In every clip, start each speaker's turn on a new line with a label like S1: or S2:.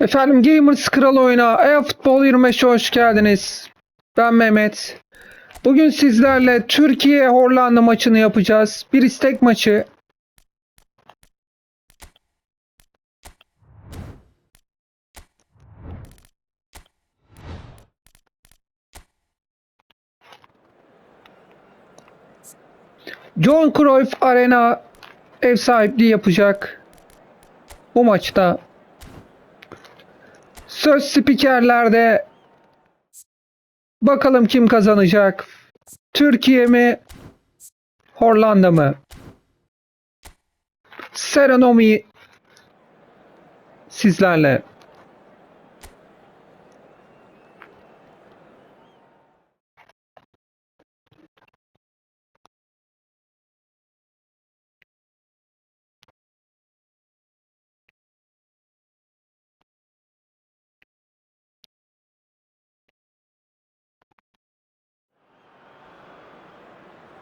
S1: Efendim Gamers Kral oyuna e-futbol 25'e hoş geldiniz. Ben Mehmet. Bugün sizlerle Türkiye Hollanda maçını yapacağız. Bir istek maçı. John Cruyff Arena ev sahipliği yapacak. Bu maçta Söz spikerlerde bakalım kim kazanacak? Türkiye mi? Hollanda mı? Serenomi sizlerle.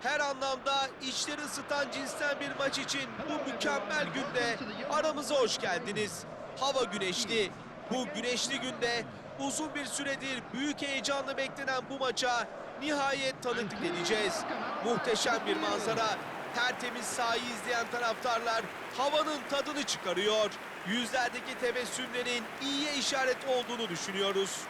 S2: Her anlamda içleri ısıtan cinsten bir maç için bu mükemmel günde aramıza hoş geldiniz. Hava güneşli. Bu güneşli günde uzun bir süredir büyük heyecanla beklenen bu maça nihayet tanıklık edeceğiz. Muhteşem bir manzara. Tertemiz sahayı izleyen taraftarlar havanın tadını çıkarıyor. Yüzlerdeki tebessümlerin iyiye işaret olduğunu düşünüyoruz.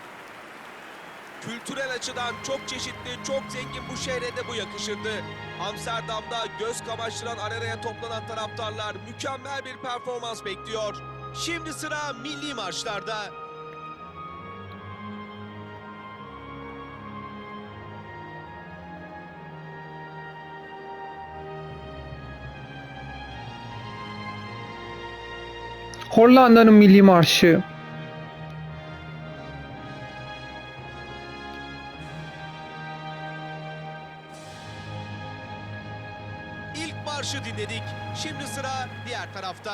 S2: Kültürel açıdan çok çeşitli, çok zengin bu şehre de bu yakışırdı. Amsterdam'da göz kamaştıran arenaya toplanan taraftarlar mükemmel bir performans bekliyor. Şimdi sıra milli marşlarda.
S1: Hollanda'nın milli marşı.
S2: Marşı dinledik. Şimdi sıra diğer tarafta.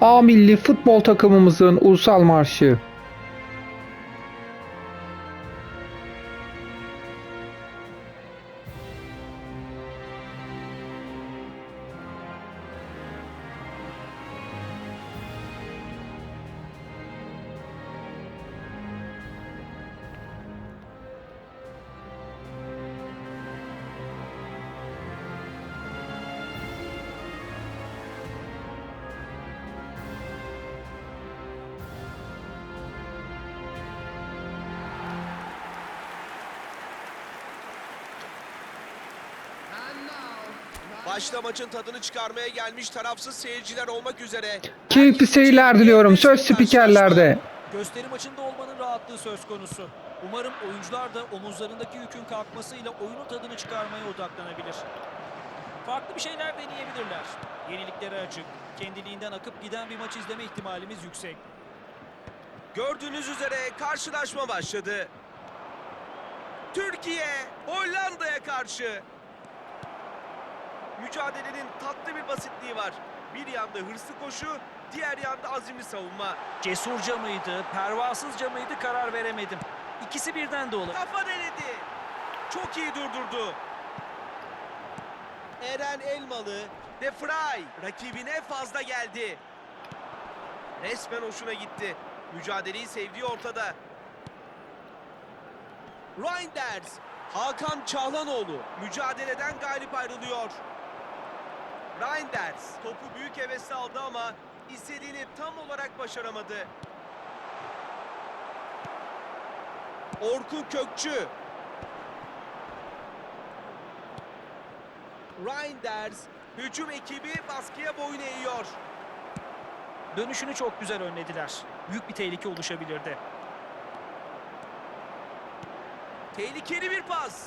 S1: A milli futbol takımımızın ulusal marşı.
S2: Başta maçın tadını çıkarmaya gelmiş tarafsız seyirciler olmak üzere.
S1: Keyifli seyirler diliyorum. Söz spikerlerde.
S3: Gösteri maçında olmanın rahatlığı söz konusu. Umarım oyuncular da omuzlarındaki yükün kalkmasıyla oyunun tadını çıkarmaya odaklanabilir. Farklı bir şeyler deneyebilirler. Yeniliklere açık, kendiliğinden akıp giden bir maç izleme ihtimalimiz yüksek.
S2: Gördüğünüz üzere karşılaşma başladı. Türkiye Hollanda'ya karşı. Mücadelenin tatlı bir basitliği var. Bir yanda hırslı koşu, diğer yanda azimli savunma.
S3: Cesurca mıydı, pervasızca mıydı karar veremedim. İkisi birden de olur.
S2: Kafa denedi. Çok iyi durdurdu. Eren Elmalı De Vrij rakibine fazla geldi. Resmen hoşuna gitti. Mücadeleyi sevdiği ortada. Reinders, Hakan Çağlanoğlu mücadeleden galip ayrılıyor. Reinders topu büyük hevesle aldı ama istediğini tam olarak başaramadı. Orkun Kökçü. Reinders hücum ekibi baskıya boyun eğiyor.
S3: Dönüşünü çok güzel önlediler. Büyük bir tehlike oluşabilirdi.
S2: Tehlikeli bir pas.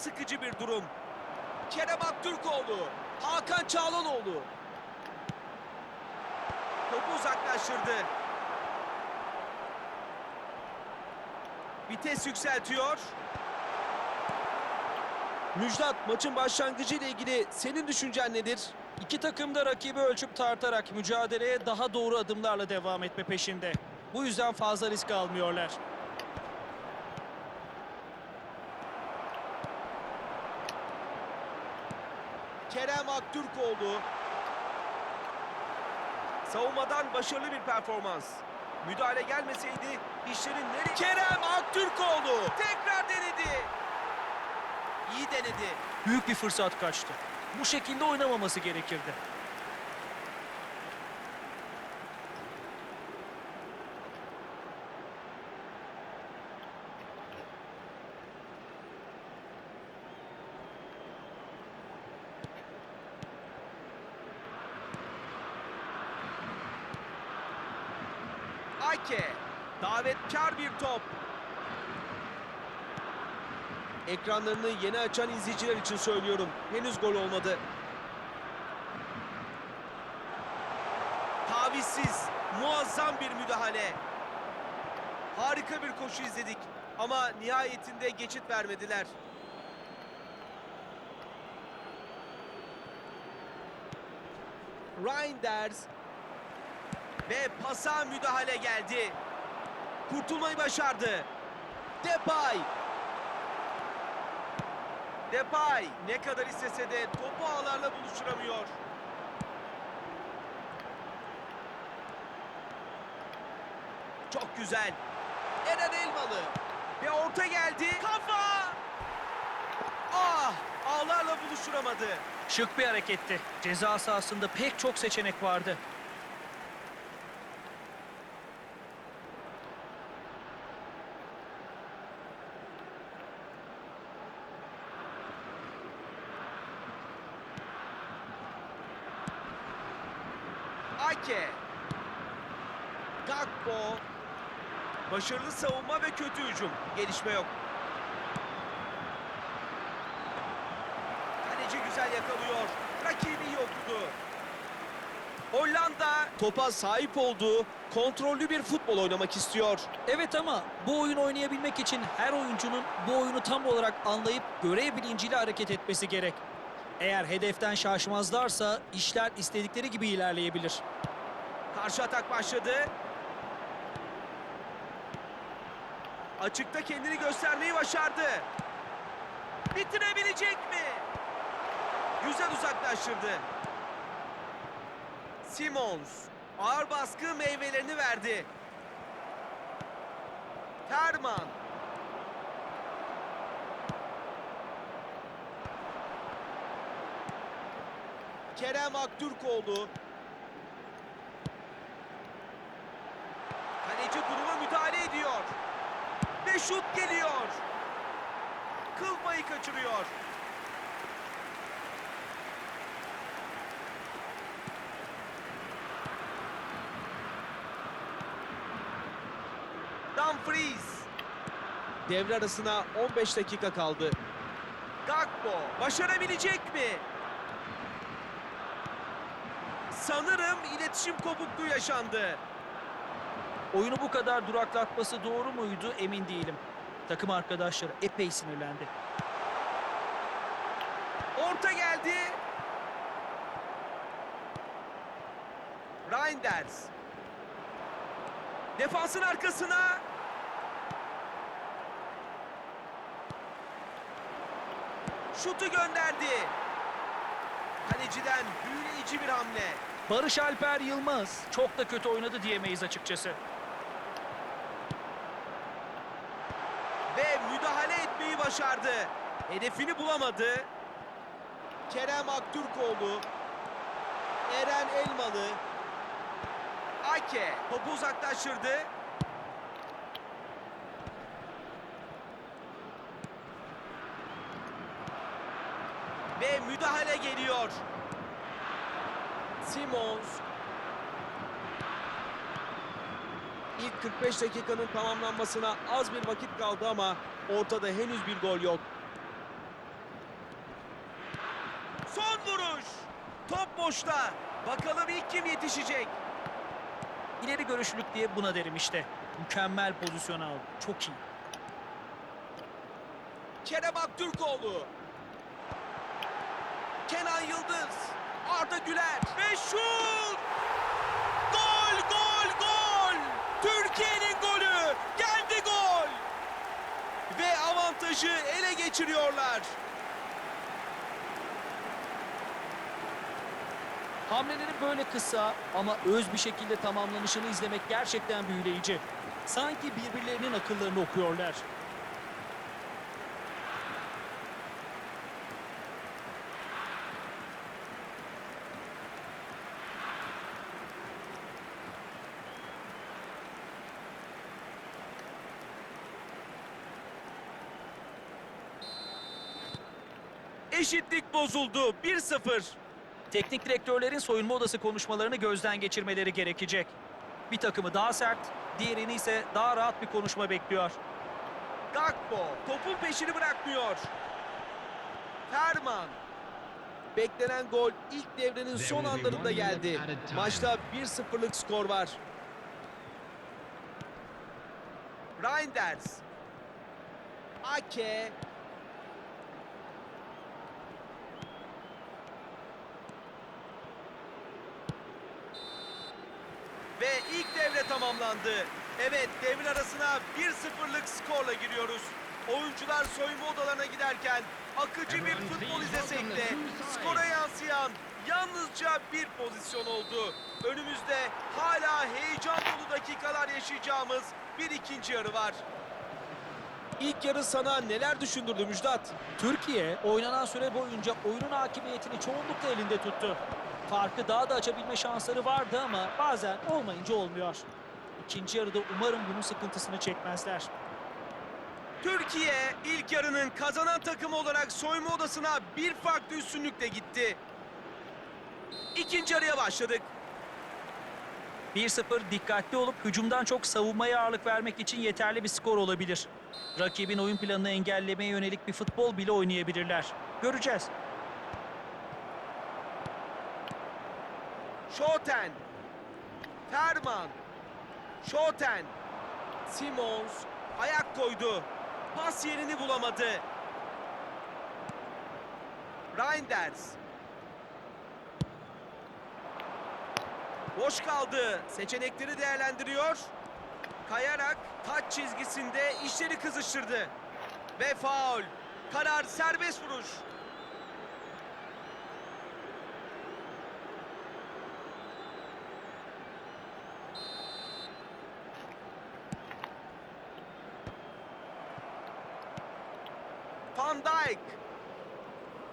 S2: Sıkıcı bir durum. Kerem Aktürkoğlu, Hakan Çağlanoğlu. Topu uzaklaştırdı. Vites yükseltiyor. Müjdat maçın başlangıcı ile ilgili senin düşüncen nedir?
S3: İki takım da rakibi ölçüp tartarak mücadeleye daha doğru adımlarla devam etme peşinde. Bu yüzden fazla risk almıyorlar.
S2: Kerem Aktürkoğlu. Savunmadan başarılı bir performans. Müdahale gelmeseydi işlerin nereye... Kerem Aktürkoğlu tekrar denedi. İyi denedi.
S3: Büyük bir fırsat kaçtı. Bu şekilde oynamaması gerekirdi.
S2: Ake. Davetkar bir top. Ekranlarını yeni açan izleyiciler için söylüyorum. Henüz gol olmadı. Tavizsiz, muazzam bir müdahale. Harika bir koşu izledik ama nihayetinde geçit vermediler. Reinders ve pasa müdahale geldi. Kurtulmayı başardı. Depay. Depay ne kadar istese de topu ağlarla buluşturamıyor. Çok güzel. Eren Elmalı. Ve orta geldi. Kafa! Ah! Ağlarla buluşturamadı.
S3: Şık bir hareketti. Ceza sahasında pek çok seçenek vardı.
S2: Ake. Gakpo. Başarılı savunma ve kötü hücum. Gelişme yok. Kaleci güzel yakalıyor. Rakibi iyi okudu. Hollanda topa sahip olduğu kontrollü bir futbol oynamak istiyor.
S3: Evet ama bu oyun oynayabilmek için her oyuncunun bu oyunu tam olarak anlayıp görev bilinciyle hareket etmesi gerek. Eğer hedeften şaşmazlarsa işler istedikleri gibi ilerleyebilir.
S2: Karşı atak başladı. Açıkta kendini göstermeyi başardı. Bitirebilecek mi? Güzel uzaklaştırdı. Simons ağır baskı meyvelerini verdi. Terman. Kerem Aktürkoğlu Kaleci duruma müdahale ediyor. Ve şut geliyor. Kıl payı kaçırıyor. Dumfries. Devre arasına 15 dakika kaldı. Gakpo başarabilecek mi? Sanırım iletişim kopukluğu yaşandı.
S3: Oyunu bu kadar duraklatması doğru muydu emin değilim. Takım arkadaşları epey sinirlendi.
S2: Orta geldi. Reinders. Defansın arkasına. Şutu gönderdi. Kaleciden büyüleyici bir hamle.
S3: Barış Alper Yılmaz çok da kötü oynadı diyemeyiz açıkçası.
S2: Ve müdahale etmeyi başardı. Hedefini bulamadı. Kerem Aktürkoğlu. Eren Elmalı. Ake topu uzaklaştırdı. Ve müdahale geliyor. Simons. İlk 45 dakikanın tamamlanmasına az bir vakit kaldı ama ortada henüz bir gol yok. Son vuruş. Top boşta. Bakalım ilk kim yetişecek?
S3: İleri görüşlülük diye buna derim işte. Mükemmel pozisyon aldı. Çok iyi.
S2: Kerem Aktürkoğlu. Kenan Yıldız. Arda Güler. Ve şut! Gol, gol, gol! Türkiye'nin golü! Geldi gol! Ve avantajı ele geçiriyorlar.
S3: Hamlelerin böyle kısa ama öz bir şekilde tamamlanışını izlemek gerçekten büyüleyici. Sanki birbirlerinin akıllarını okuyorlar.
S2: Eşitlik bozuldu. 1-0.
S3: Teknik direktörlerin soyunma odası konuşmalarını gözden geçirmeleri gerekecek. Bir takımı daha sert, diğerini ise daha rahat bir konuşma bekliyor.
S2: Gakpo topun peşini bırakmıyor. Ferman. Beklenen gol ilk devrenin son anlarında geldi. Maçta 1-0'lık skor var. Reinders. Ake. Ve ilk devre tamamlandı. Evet devre arasına 1-0'lık skorla giriyoruz. Oyuncular soyunma odalarına giderken akıcı bir futbol izlesek de skora yansıyan yalnızca bir pozisyon oldu. Önümüzde hala heyecan dolu dakikalar yaşayacağımız bir ikinci yarı var. İlk yarı sana neler düşündürdü Müjdat?
S3: Türkiye oynanan süre boyunca oyunun hakimiyetini çoğunlukla elinde tuttu. Farkı daha da açabilme şansları vardı ama bazen olmayınca olmuyor. İkinci yarıda umarım bunun sıkıntısını çekmezler.
S2: Türkiye ilk yarının kazanan takımı olarak soyunma odasına bir farklı üstünlükle gitti. İkinci yarıya başladık.
S3: 1-0 dikkatli olup hücumdan çok savunmaya ağırlık vermek için yeterli bir skor olabilir. Rakibin oyun planını engellemeye yönelik bir futbol bile oynayabilirler. Göreceğiz.
S2: Schoten. Ferman. Schoten. Simons ayak koydu. Pas yerini bulamadı. Reinders. Boş kaldı. Seçenekleri değerlendiriyor. Kayarak taç çizgisinde işleri kızıştırdı. Ve faul. Karar serbest vuruş. Van Dijk.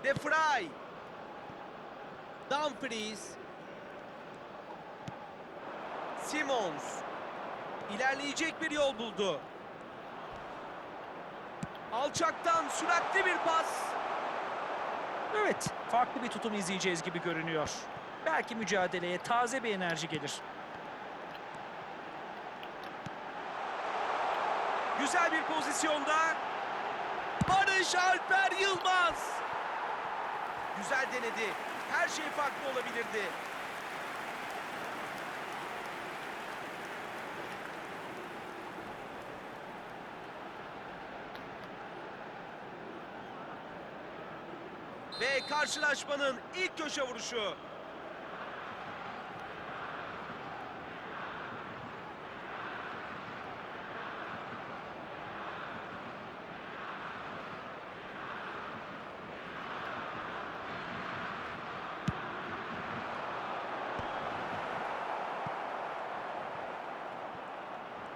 S2: De Vrij. Dumfries. Simons. İlerleyecek bir yol buldu. Alçaktan süratli bir pas.
S3: Evet, farklı bir tutum izleyeceğiz gibi görünüyor. Belki mücadeleye taze bir enerji gelir.
S2: Güzel bir pozisyonda. Barış Alper Yılmaz. Güzel denedi. Her şey farklı olabilirdi. Ve karşılaşmanın ilk köşe vuruşu.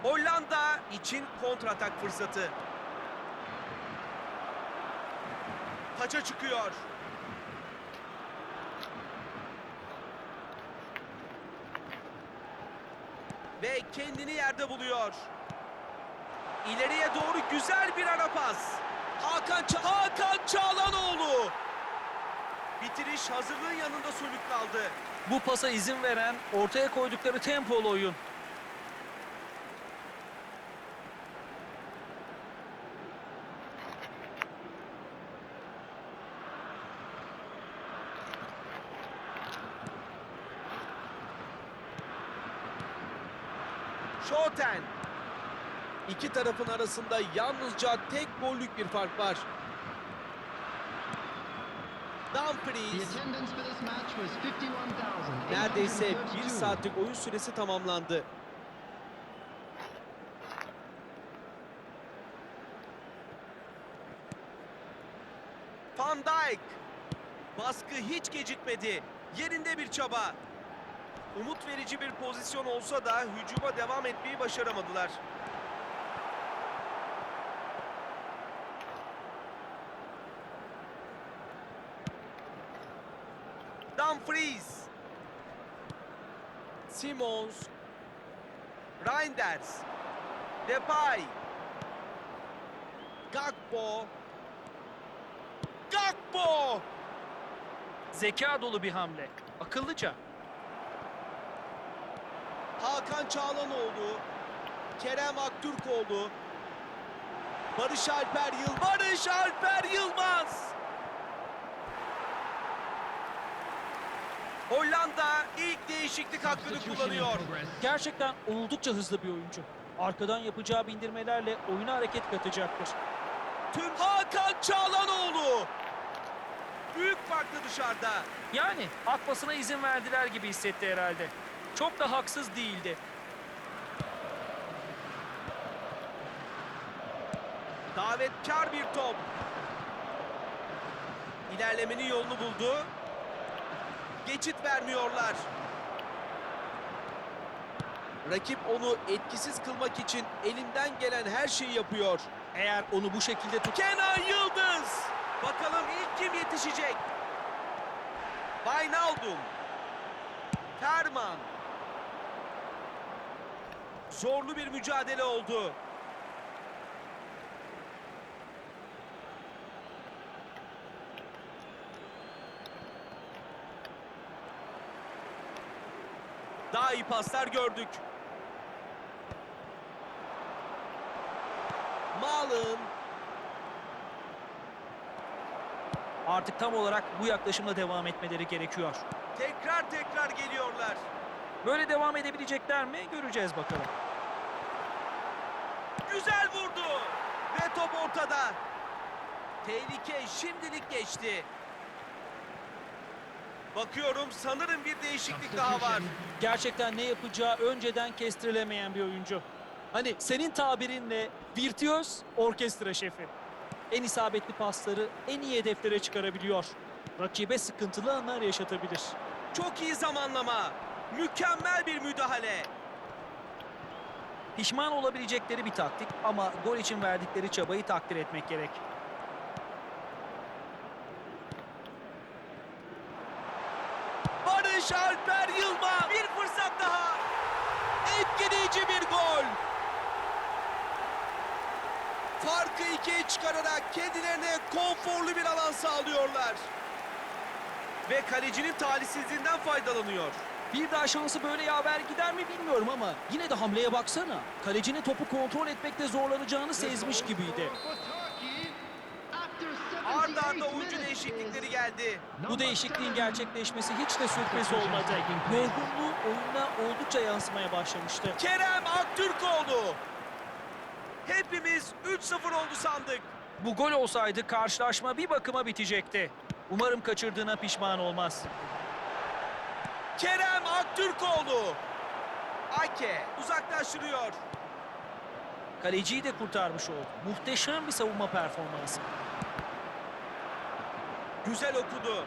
S2: Hollanda için kontratak fırsatı. Taça çıkıyor. Ve kendini yerde buluyor. İleriye doğru güzel bir ara pas. Hakan, Ça- Hakan Çağlanoğlu. Bitiriş hazırlığın yanında sönük kaldı.
S3: Bu pasa izin veren ortaya koydukları tempolu oyun.
S2: Schoten. İki tarafın arasında yalnızca tek gollük bir fark var. Dumfries. Neredeyse bir saatlik oyun süresi tamamlandı. Van Dijk. Baskı hiç gecikmedi. Yerinde bir çaba. Umut verici bir pozisyon olsa da hücuma devam etmeyi başaramadılar. Dumfries. Simons. Reinders. Depay. Gakpo. Gakpo!
S3: Zeka dolu bir hamle. Akıllıca.
S2: Hakan Çağlanoğlu, Kerem Aktürkoğlu, Barış Alper Yılmaz, Barış Alper Yılmaz. Hollanda ilk değişiklik hakkını kullanıyor.
S3: Gerçekten oldukça hızlı bir oyuncu. Arkadan yapacağı bindirmelerle oyuna hareket katacaktır.
S2: Tüm Hakan Çağlanoğlu. Büyük farklı dışarıda.
S3: Yani atmasına izin verdiler gibi hissetti herhalde. Çok da haksız değildi.
S2: Davetkar bir top. İlerlemenin yolunu buldu. Geçit vermiyorlar. Rakip onu etkisiz kılmak için elinden gelen her şeyi yapıyor.
S3: Eğer onu bu şekilde tut...
S2: Kenan Yıldız. Bakalım ilk kim yetişecek? Wijnaldum. Ferman. Zorlu bir mücadele oldu. Daha iyi paslar gördük. Malın.
S3: Artık tam olarak bu yaklaşımla devam etmeleri gerekiyor.
S2: Tekrar tekrar geliyorlar.
S3: Böyle devam edebilecekler mi? Göreceğiz bakalım.
S2: Güzel vurdu. Ve top ortada. Tehlike şimdilik geçti. Bakıyorum sanırım bir değişiklik daha var.
S3: Gerçekten ne yapacağı önceden kestirilemeyen bir oyuncu. Hani senin tabirinle virtüöz orkestra şefi. En isabetli pasları en iyi hedeflere çıkarabiliyor. Rakibe sıkıntılı anlar yaşatabilir.
S2: Çok iyi zamanlama. Mükemmel bir müdahale.
S3: Pişman olabilecekleri bir taktik ama gol için verdikleri çabayı takdir etmek gerek.
S2: Barış Alper Yılmaz. Bir fırsat daha. Etkileyici bir gol. Farkı ikiye çıkararak kendilerine konforlu bir alan sağlıyorlar. Ve kalecinin talihsizliğinden faydalanıyor.
S3: Bir daha şansı böyle yaver gider mi bilmiyorum ama yine de hamleye baksana. Kalecinin topu kontrol etmekte zorlanacağını sezmiş gibiydi.
S2: Arda arda oyuncu değişiklikleri geldi.
S3: Bu değişikliğin gerçekleşmesi hiç de sürpriz olmadı. Yorgunluğu oyuna oldukça yansımaya başlamıştı.
S2: Kerem Aktürkoğlu. Hepimiz 3-0 oldu sandık.
S3: Bu gol olsaydı karşılaşma bir bakıma bitecekti. Umarım kaçırdığına pişman olmaz.
S2: Kerem Aktürkoğlu. Ake uzaklaştırıyor.
S3: Kaleciyi de kurtarmış oldu. Muhteşem bir savunma performansı.
S2: Güzel okudu.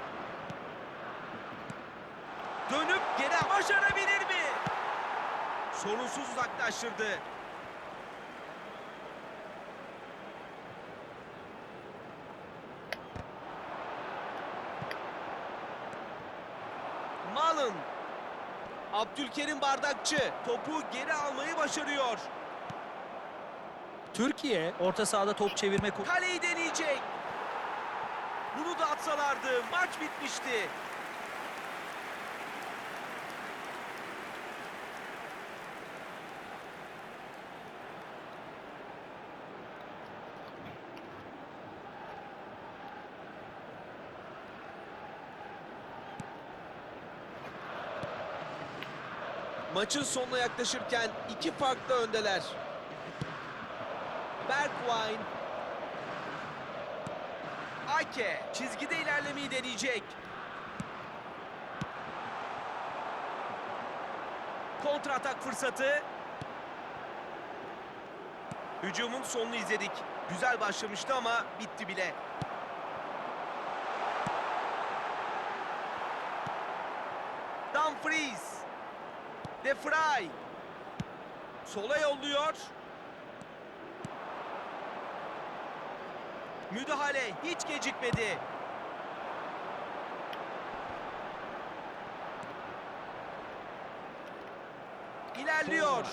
S2: Dönüp geri başarabilir mi? Sorunsuz uzaklaştırdı. Malın. Abdülkerim Bardakçı topu geri almayı başarıyor.
S3: Türkiye orta sahada top çevirme
S2: Kaleyi deneyecek. Bunu da atsalardı maç bitmişti. Maçın sonuna yaklaşırken iki farklı öndeler. Bergwijn Ake çizgide ilerlemeyi deneyecek. Kontratak fırsatı. Hücumun sonunu izledik. Güzel başlamıştı ama bitti bile. Dumfries. De Vrij. Sola yolluyor. Müdahale hiç gecikmedi. İlerliyor.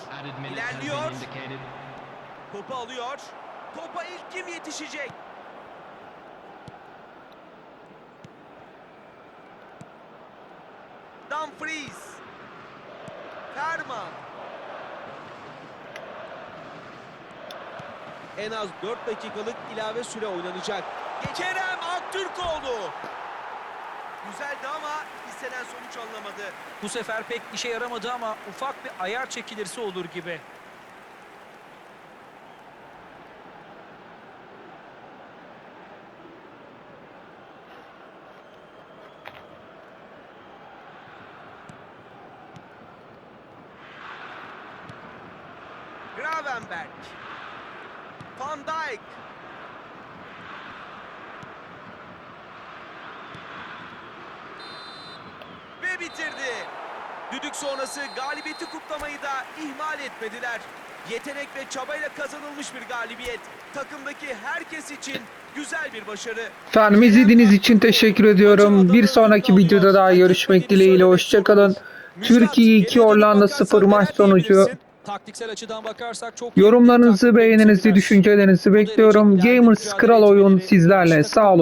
S2: İlerliyor. Topu alıyor. Topa ilk kim yetişecek? Dumfries. Ferman. En az 4 dakikalık ilave süre oynanacak. Kerem Aktürkoğlu. Güzeldi ama istenen sonuç alınamadı.
S3: Bu sefer pek işe yaramadı ama ufak bir ayar çekilirse olur gibi.
S2: Gravenberg. Van Dijk. Ve bitirdi. Düdük sonrası galibiyeti kutlamayı da ihmal etmediler. Yetenek ve çabayla kazanılmış bir galibiyet. Takımdaki herkes için güzel bir başarı.
S1: Efendim izlediğiniz için teşekkür ediyorum. Bir sonraki videoda daha görüşmek dileğiyle. Hoşçakalın. Türkiye 2 Hollanda 0 maç sonucu.
S3: Taktiksel açıdan bakarsak çok
S1: Yorumlarınızı, beğeninizi, düşüncelerinizi bekliyorum. Gamers Kral Oyun sizlerle. Sağ olun.